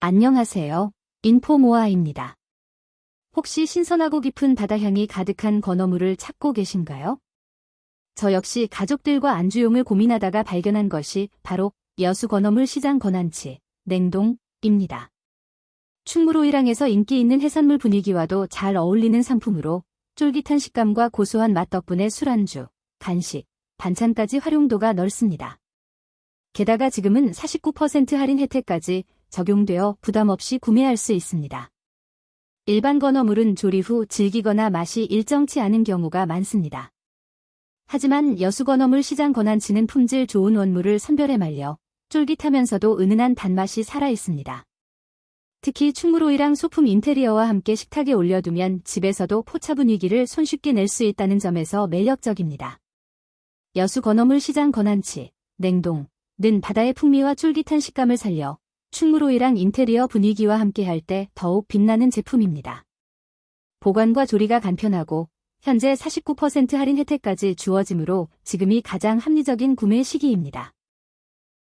안녕하세요. 인포모아입니다. 혹시 신선하고 깊은 바다향이 가득한 건어물을 찾고 계신가요? 저 역시 가족들과 안주용을 고민하다가 발견한 것이 바로 여수 건어물 시장 건안치, 냉동입니다. 충무로이랑에서 인기 있는 해산물 분위기와도 잘 어울리는 상품으로 쫄깃한 식감과 고소한 맛 덕분에 술안주, 간식, 반찬까지 활용도가 넓습니다. 게다가 지금은 49% 할인 혜택까지 적용되어 부담 없이 구매할 수 있습니다. 일반 건어물은 조리 후 질기거나 맛이 일정치 않은 경우가 많습니다. 하지만 여수 건어물 시장 건안치는 품질 좋은 원물을 선별해 말려 쫄깃하면서도 은은한 단맛이 살아 있습니다. 특히 충무로이랑 소품 인테리어와 함께 식탁에 올려두면 집에서도 포차 분위기를 손쉽게 낼 수 있다는 점에서 매력적입니다. 여수 건어물 시장 건안치, 냉동, 는 바다의 풍미와 쫄깃한 식감을 살려 충무로이랑 인테리어 분위기와 함께 할 때 더욱 빛나는 제품입니다. 보관과 조리가 간편하고 현재 49% 할인 혜택까지 주어지므로 지금이 가장 합리적인 구매 시기입니다.